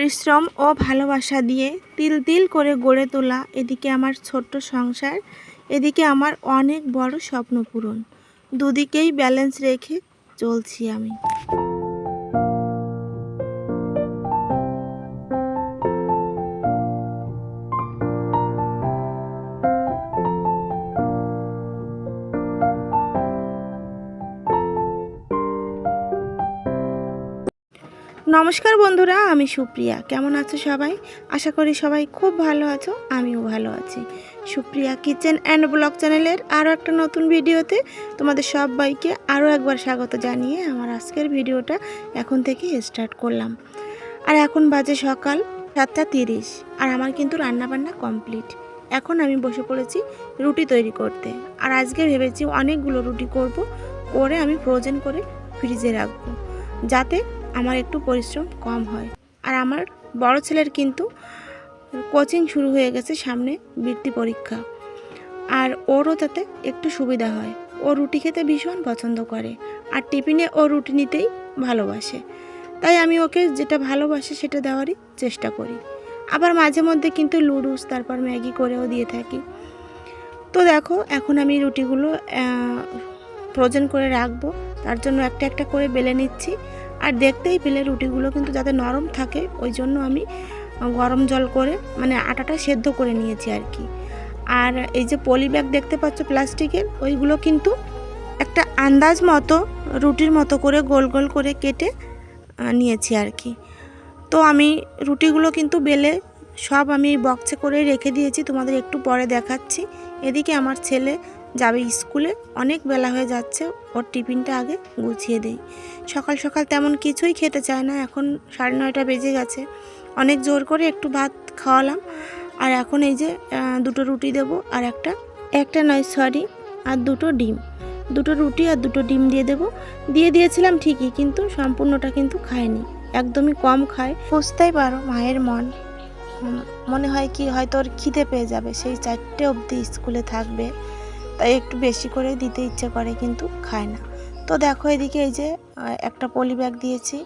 পরিশ্রম ও ভালোবাসা দিয়ে তিল তিল করে গড়ে তোলা এদিকে আমার ছোট্ট সংসার, এদিকে আমার অনেক বড় স্বপ্ন পূরণ। দুদিকেই ব্যালেন্স রেখে চলছি আমি। নমস্কার বন্ধুরা, আমি সুপ্রিয়া। কেমন আছো সবাই? আশা করি সবাই খুব ভালো আছো, আমিও ভালো আছি। সুপ্রিয়া কিচেন অ্যান্ড ব্লগ চ্যানেলের আরও একটা নতুন ভিডিওতে তোমাদের সবাইকে আরও একবার স্বাগত জানিয়ে আমার আজকের ভিডিওটা এখন থেকে স্টার্ট করলাম। আর এখন বাজে সকাল সাতটা তিরিশ, আর আমার কিন্তু রান্নাবান্না কমপ্লিট। এখন আমি বসে পড়েছি রুটি তৈরি করতে। আর আজকে ভেবেছি অনেকগুলো রুটি করব, করে আমি ফ্রোজেন করে ফ্রিজে রাখব। যাতে আমার একটু পরিশ্রম কম হয়। আর আমার বড় ছেলের কিন্তু কোচিং শুরু হয়ে গেছে সামনে বৃত্তি পরীক্ষা। আর ওরও তাতে একটু সুবিধা হয়। ও রুটি খেতে ভীষণ পছন্দ করে। আর টিফিনে ও রুটি নিতেই ভালোবাসে। তাই আমি ওকে যেটা ভালোবাসে সেটা দেওয়ারই চেষ্টা করি। আবার মাঝে মধ্যে কিন্তু লুডুস, তারপর ম্যাগি করেও দিয়ে থাকি। তো দেখো, এখন আমি রুটিগুলো ফ্রোজেন করে রাখব। তার জন্য একটা একটা করে বেলে নিচ্ছি। আর দেখতেই পেলে রুটিগুলো কিন্তু যাতে নরম থাকে, ওই জন্য আমি গরম জল করে মানে আটাটা সেদ্ধ করে নিয়েছি আর কি। আর এই যে পলি ব্যাগ দেখতে পাচ্ছ প্লাস্টিকের, ওইগুলো কিন্তু একটা আন্দাজ মতো, রুটির মতো করে গোল গোল করে কেটে নিয়েছি আর কি। তো আমি রুটিগুলো কিন্তু বেলে সব আমি বক্সে করে রেখে দিয়েছি, তোমাদের একটু পরে দেখাচ্ছি। এদিকে আমার ছেলে যাবে স্কুলে, অনেক বেলা হয়ে যাচ্ছে, ওর টিফিনটা আগে গুছিয়ে দিই। সকাল সকাল তেমন কিছুই খেতে চায় না, এখন সাড়ে নয়টা বেজে গেছে। অনেক জোর করে একটু ভাত খাওয়ালাম, আর এখন এই যে দুটো রুটি দেবো আর একটা একটা নয়, সরি, আর দুটো ডিম। দুটো রুটি আর দুটো ডিম দিয়ে দেবো। দিয়ে দিয়েছিলাম ঠিকই, কিন্তু সম্পূর্ণটা কিন্তু খায়নি, একদমই কম খায়। বুঝতেই পারো মায়ের মন, মনে হয় কি, হয়তো ওর খিদে পেয়ে যাবে, সেই চারটে অবধি স্কুলে থাকবে। তাই একটু বেশি করে দিতে ইচ্ছে করে কিন্তু খায় না। তো দেখো এদিকে এই যে একটা পলি ব্যাগ দিয়েছি।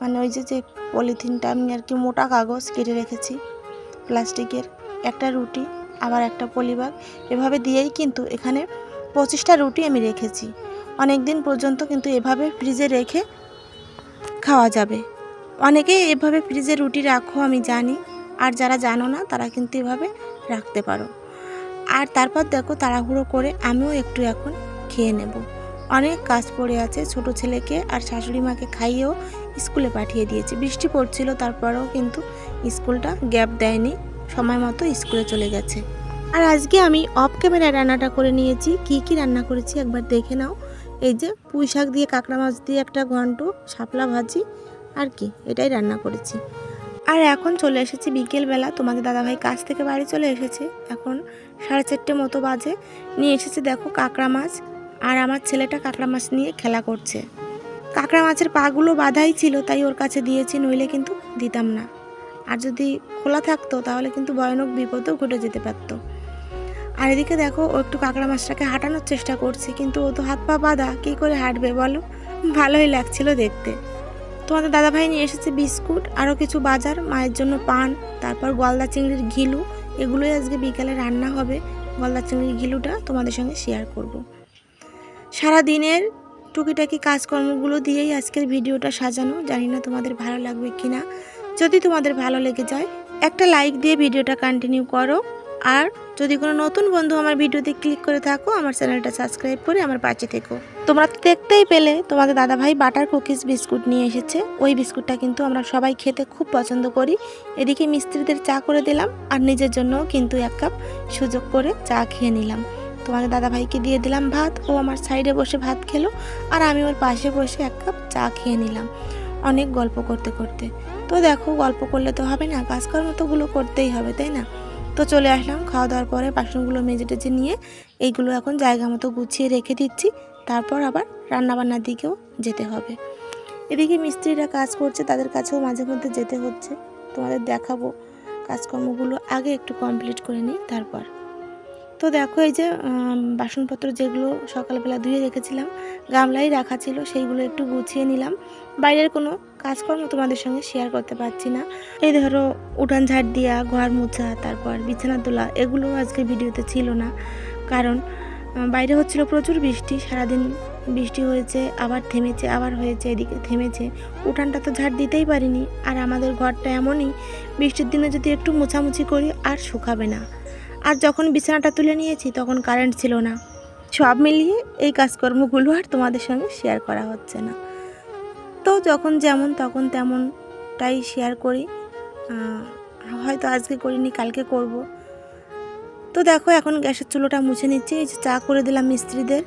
মানে ওই যে যে পলিথিনটা আমি আর কি মোটা কাগজ কেটে রেখেছি প্লাস্টিকের। একটা রুটি, আবার একটা পলি ব্যাগ। এভাবে দিয়েই কিন্তু এখানে পঁচিশটা রুটি আমি রেখেছি। অনেক দিন পর্যন্ত কিন্তু এভাবে ফ্রিজে রেখে খাওয়া যাবে। অনেকেই এভাবে ফ্রিজে রুটি রাখো, আমি জানি। আর যারা জানো না, তারা কিন্তু এভাবে রাখতে পারো। আর তারপর দেখো তাড়াহুড়ো করে আমিও একটু এখন খেয়ে নেব। অনেক কাজ পড়ে আছে, ছোট ছেলেকে আর শাশুড়ি মাকে খাইয়েও স্কুলে পাঠিয়ে দিয়েছি। বৃষ্টি পড়ছিল, তারপরেও কিন্তু স্কুলটা গ্যাপ দেয়নি, সময় মতো স্কুলে চলে গেছে। আর আজকে আমি অফ ক্যামেরায় রান্নাটা করে নিয়েছি। কি কি রান্না করেছি একবার দেখে নাও। এই যে পুঁই শাক দিয়ে, কাঁকড়া মাছ দিয়ে একটা ঘন্ট, শাপলা ভাজি, আর কি? এটাই রান্না করেছি। আর এখন চলে এসেছি বিকেলবেলা। তোমাদের দাদাভাই কাজ থেকে বাড়ি চলে এসেছে। এখন সাড়ে চারটে মতো বাজে। নিয়ে এসেছে দেখো কাঁকড়া মাছ। আর আমার ছেলেটা কাঁকড়া মাছ নিয়ে খেলা করছে। কাঁকড়া মাছের পাগুলো বাঁধাই ছিল, তাই ওর কাছে দিয়েছি, নইলে কিন্তু দিতাম না। আর যদি খোলা থাকতো, তাহলে কিন্তু ভয়ানক বিপদও ঘটে যেতে পারতো। আর এদিকে দেখো, ও একটু কাঁকড়া মাছটাকে হাঁটানোর চেষ্টা করছে, কিন্তু ও তো হাত পা বাঁধা, কী করে হাঁটবে বলো? ভালোই লাগছিল দেখতে। তোমাদের দাদাভাই নিয়ে এসেছে বিস্কুট, আরও কিছু বাজার, মায়ের জন্য পান, তারপর গলদা চিংড়ির ঘিলু। এগুলোই আজকে বিকালে রান্না হবে। গলদা চিংড়ির ঘিলুটা তোমাদের সঙ্গে শেয়ার করব। সারা দিনের টুকিটাকি কাজকর্মগুলো দিয়েই আজকের ভিডিওটা সাজানো। জানি না তোমাদের ভালো লাগবে কি না যদি তোমাদের ভালো লেগে যায়, একটা লাইক দিয়ে ভিডিওটা কন্টিনিউ করো। আর যদি কোনো নতুন বন্ধু আমার ভিডিওতে ক্লিক করে থাকো, আমার চ্যানেলটা সাবস্ক্রাইব করে আমার পাশে থেকো। তোমরা দেখতেই পেলে, তোমাদের দাদাভাই বাটার কুকিজ বিস্কুট নিয়ে এসেছে। ওই বিস্কুটটা কিন্তু আমরা সবাই খেতে খুব পছন্দ করি। এদিকে মিস্ত্রিদের চা করে দিলাম আর নিজের জন্যও কিন্তু এক কাপ সুযোগ করে চা খেয়ে নিলাম। তোমাদের দাদাভাইকে দিয়ে দিলাম ভাত, ও আমার সাইডে বসে ভাত খেলো আর আমি ওর পাশে বসে এক কাপ চা খেয়ে নিলাম। অনেক গল্প করতে করতে। তো দেখো, গল্প করলে তো হবে না, কাজকর্ম তোগুলো করতেই হবে, তাই না? তো চলে আসলাম, খাওয়া দাওয়ার পরে বাসনগুলো মেজে টেজে নিয়ে এইগুলো এখন জায়গা মতো গুছিয়ে রেখে দিচ্ছি। তারপর আবার রান্নাবান্নার দিকেও যেতে হবে। এদিকে মিস্ত্রিরা কাজ করছে, তাদের কাছেও মাঝে মধ্যে যেতে হচ্ছে। তোমাদের দেখাবো কাজকর্মগুলো, আগে একটু কমপ্লিট করে নিই তারপর। তো দেখো এই যে বাসনপত্র যেগুলো সকালবেলা ধুয়ে রেখেছিলাম গামলাই রাখা ছিল, সেইগুলো একটু গুছিয়ে নিলাম। বাইরের কোনো কাজকর্ম তোমাদের সঙ্গে শেয়ার করতে পারছি না। এই ধরো উঠান ঝাড় দিয়া, ঘর মোছা, তারপর বিছানা তোলা, এগুলো আজকে ভিডিওতে ছিল না। কারণ বাইরে হচ্ছিল প্রচুর বৃষ্টি, সারাদিন বৃষ্টি হয়েছে, আবার থেমেছে, আবার হয়েছে, এদিকে থেমেছে। উঠানটা তো ঝাড় দিতেই পারিনি, আর আমাদের ঘরটা এমনই, বৃষ্টির দিনে যদি একটু মোছামুছি করি আর শুকাবে না। আর যখন বিছানাটা তুলে নিয়েছি, তখন কারেন্ট ছিল না। সব মিলিয়ে এই কাজকর্মগুলো আর তোমাদের সঙ্গে শেয়ার করা হচ্ছে না। তো যখন যেমন তখন তেমনটাই শেয়ার করি। হয়তো আজকে করিনি, কালকে করব। তো দেখো, এখন গ্যাসের চুলোটা মুছে নিচ্ছি। এই যে চা করে দিলাম মিস্ত্রিদের।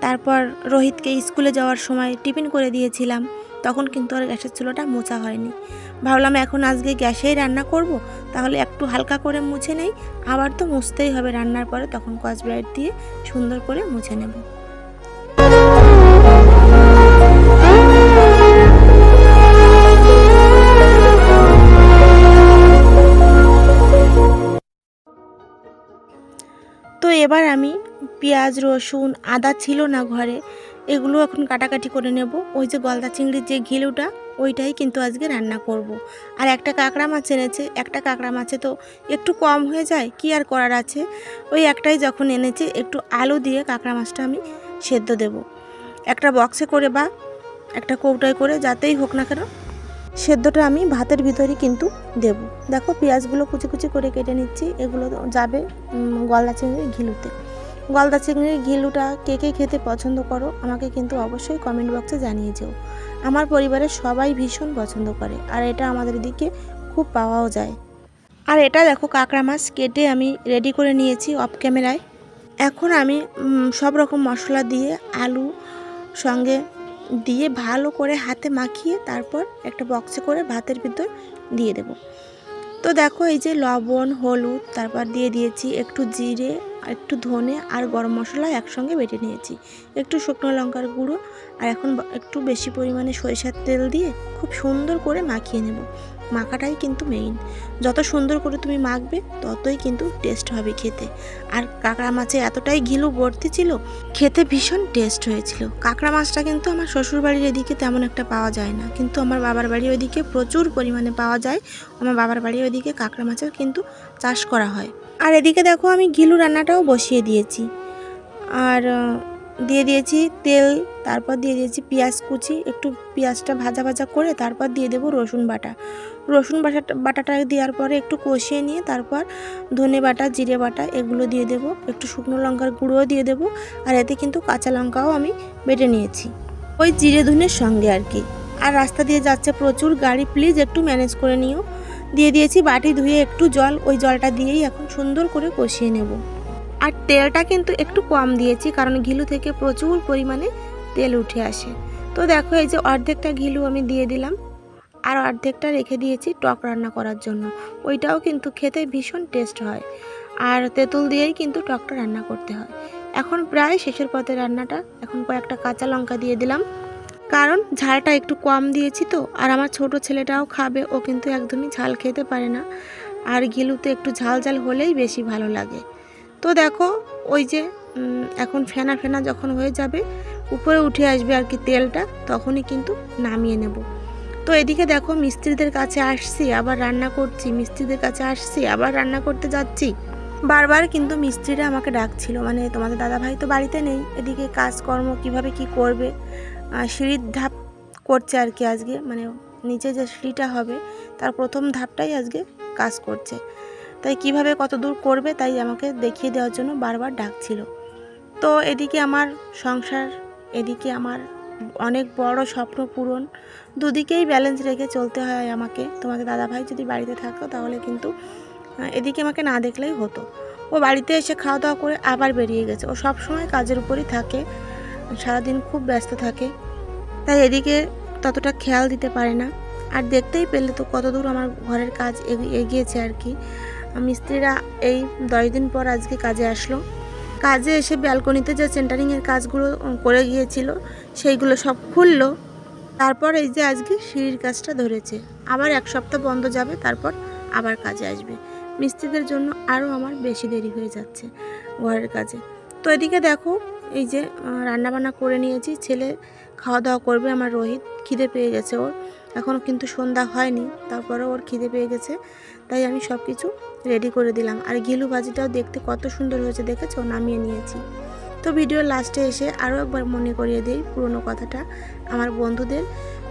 তারপর রোহিতকে স্কুলে যাওয়ার সময় টিফিন করে দিয়েছিলাম। তখন কিন্তু আর গ্যাসের চুলোটা মোছা হয়নি। ভাবলাম এখন আজকে গ্যাসেই রান্না করব। তাহলে একটু হালকা করে মুছে নেই। আবার তো মুছতেই হবে রান্নার পরে। তখন কস ব্রাইট দিয়ে সুন্দর করে মুছে নেব। এবার আমি পেঁয়াজ, রসুন, আদা ছিল না ঘরে, এগুলো এখন কাটাকাটি করে নেব। ওই যে গলদা চিংড়ির যে ঘিলুটা, ওইটাই কিন্তু আজকে রান্না করব। আর একটা কাঁকড়া মাছ এনেছে, একটা কাঁকড়া মাছে তো একটু কম হয়ে যায়, কি আর করার আছে? ওই একটাই যখন এনেছে, একটু আলু দিয়ে কাঁকড়া মাছটা আমি সেদ্ধ দেব। একটা বক্সে করে বা একটা কৌটায় করে, যাতেই হোক না কেন সেদ্ধটা আমি ভাতের ভিতরেই কিন্তু দেব। দেখো পেঁয়াজগুলো কুচি কুচি করে কেটে নিচ্ছি, এগুলো যাবে গলদা চিংড়ির ঘিলুতে। গলদা চিংড়ির ঘিলুটা কে কে খেতে পছন্দ করো আমাকে কিন্তু অবশ্যই কমেন্ট বক্সে জানিয়ে যেও। আমার পরিবারের সবাই ভীষণ পছন্দ করে আর এটা আমাদের দিকে খুব পাওয়াও যায়। আর এটা দেখো কাঁকড়া মাছ কেটে আমি রেডি করে নিয়েছি অফ ক্যামেরায় এখন আমি সব রকম মশলা দিয়ে আলু সঙ্গে দিয়ে ভালো করে হাতে মাখিয়ে তারপর একটা বক্সে করে ভাতের ভিতর দিয়ে দেব। তো দেখো এই যে লবণ, হলুদ, তারপর দিয়ে দিয়েছি একটু জিরে, একটু ধনে আর গরম মশলা একসঙ্গে বেটে নিয়েছি। একটু শুকনো লঙ্কার গুঁড়ো আর এখন একটু বেশি পরিমাণে সরিষার তেল দিয়ে খুব সুন্দর করে মাখিয়ে নেব। মাখাটাই কিন্তু মেইন যত সুন্দর করে তুমি মাখবে, ততই কিন্তু টেস্ট হবে খেতে। আর কাঁকড়া মাছে এতটাই ঘিলু ভর্তি ছিল, খেতে ভীষণ টেস্ট হয়েছিল। কাঁকড়া মাছটা কিন্তু আমার শ্বশুরবাড়ির এদিকে তেমন একটা পাওয়া যায় না। কিন্তু আমার বাবার বাড়ি ওইদিকে প্রচুর পরিমাণে পাওয়া যায়। আমার বাবার বাড়ি ওইদিকে কাঁকড়া মাছের কিন্তু চাষ করা হয়। আর এদিকে দেখো আমি ঘিলু রান্নাটাও বসিয়ে দিয়েছি। আর দিয়ে দিয়েছি তেল, তারপর দিয়ে দিয়েছি পেঁয়াজ কুচি, একটু পেঁয়াজটা ভাজা ভাজা করে তারপর দিয়ে দেবো রসুন বাটা। রসুন বাটাটা বাটাটা দেওয়ার পরে একটু কষিয়ে নিয়ে তারপর ধনে বাটা, জিরে বাটা এগুলো দিয়ে দেবো। একটু শুকনো লঙ্কার গুঁড়োও দিয়ে দেবো আর এতে কিন্তু কাঁচা লঙ্কাও আমি বেটে নিয়েছি। ওই জিরে ধনের সঙ্গে আর কি। আর রাস্তা দিয়ে যাচ্ছে প্রচুর গাড়ি, প্লিজ একটু ম্যানেজ করে নিও। দিয়ে দিয়েছি বাটি ধুয়ে একটু জল, ওই জলটা দিয়েই এখন সুন্দর করে কষিয়ে নেব। আর তেলটা কিন্তু একটু কম দিয়েছি, কারণ ঘিলু থেকে প্রচুর পরিমাণে তেল উঠে আসে। তো দেখো, এই যে অর্ধেকটা ঘিলু আমি দিয়ে দিলাম। আর অর্ধেকটা রেখে দিয়েছি টক রান্না করার জন্য। ওইটাও কিন্তু খেতে ভীষণ টেস্ট হয়। আর তেঁতুল দিয়েই কিন্তু টকটা রান্না করতে হয়। এখন প্রায় শেষের পথে রান্নাটা। এখন কয়েকটা কাঁচা লঙ্কা দিয়ে দিলাম। কারণ ঝালটা একটু কম দিয়েছি তো, আর আমার ছোট ছেলেটাও খাবে, ও কিন্তু একদমই ঝাল খেতে পারে না। আর গিলুতে একটু ঝাল ঝাল হলেই বেশি ভালো লাগে। তো দেখো, ওই যে এখন ফেনা ফেনা যখন হয়ে যাবে, উপরে উঠে আসবে আর কি তেলটা, তখনই কিন্তু নামিয়ে নেব। তো এদিকে দেখো মিস্ত্রিদের কাছে আসছি, আবার রান্না করছি, মিস্ত্রিদের কাছে আসছি, আবার রান্না করতে যাচ্ছি। বারবার কিন্তু মিস্ত্রিরা আমাকে ডাকছিল মানে তোমাদের দাদাভাই তো বাড়িতে নেই, এদিকে কাজকর্ম কীভাবে কি করবে? সিঁড়ির ধাপ করছে আর কি আজকে মানে নিচে যে সিঁড়িটা হবে, তার প্রথম ধাপটাই আজকে কাজ করছে। তাই কীভাবে কত দূর করবে তাই আমাকে দেখিয়ে দেওয়ার জন্য বারবার ডাকছিল। তো এদিকে আমার সংসার, এদিকে আমার অনেক বড় স্বপ্ন পূরণ, দুদিকেই ব্যালেন্স রেখে চলতে হয় আমাকে। তোমাদের দাদাভাই যদি বাড়িতে থাকতো তাহলে কিন্তু এদিকে আমাকে না দেখলেই হতো। ও বাড়িতে এসে খাওয়া দাওয়া করে আবার বেরিয়ে গেছে। ও সব সময় কাজের উপরই থাকে, সারাদিন খুব ব্যস্ত থাকে। তাই এদিকে ততটা খেয়াল দিতে পারে না। আর দেখতেই পেলে তো কতদূর আমার ঘরের কাজ এগি- এগিয়েছে আর কি। মিস্ত্রিরা এই দশ দিন পর আজকে কাজে আসলো। কাজে এসে ব্যালকনিতে যে সেন্টারিংয়ের কাজগুলো করে গিয়েছিল, সেইগুলো সব খুললো। তারপর এই যে আজকে সিঁড়ির কাজটা ধরেছে। আবার এক সপ্তাহ বন্ধ যাবে, তারপর আবার কাজে আসবে। মিস্ত্রিদের জন্য আরও আমার বেশি দেরি হয়ে যাচ্ছে ঘরের কাজে। তো এদিকে দেখো, এই যে রান্না বান্না করে নিয়েছি। ছেলে খাওয়া দাওয়া করবে আমার রোহিত, খিদে পেয়ে গেছে ওর। এখনও কিন্তু সন্ধ্যা হয়নি তারপরে ওর খিদে পেয়ে গেছে। তাই আমি সব কিছু রেডি করে দিলাম। আর ঘিলু ভাজিটাও দেখতে কত সুন্দর হয়েছে, দেখেছ? নামিয়ে নিয়েছি। তো ভিডিওর লাস্টে এসে আরও একবার মনে করিয়ে দিই পুরনো কথাটা আমার বন্ধুদের।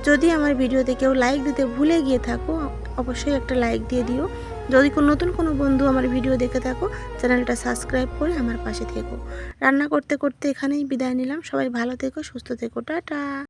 যদি আমার ভিডিওতে কেউ লাইক দিতে ভুলে গিয়ে থাকো, অবশ্যই একটা লাইক দিয়ে দিও। যদি কোনো নতুন কোনো বন্ধু আমার ভিডিও দেখে থাকো, চ্যানেলটা সাবস্ক্রাইব করে আমার পাশে থেকো। রান্না করতে করতে এখানেই বিদায় নিলাম। সবাই ভালো থেকো, সুস্থ থেকো। টাটা!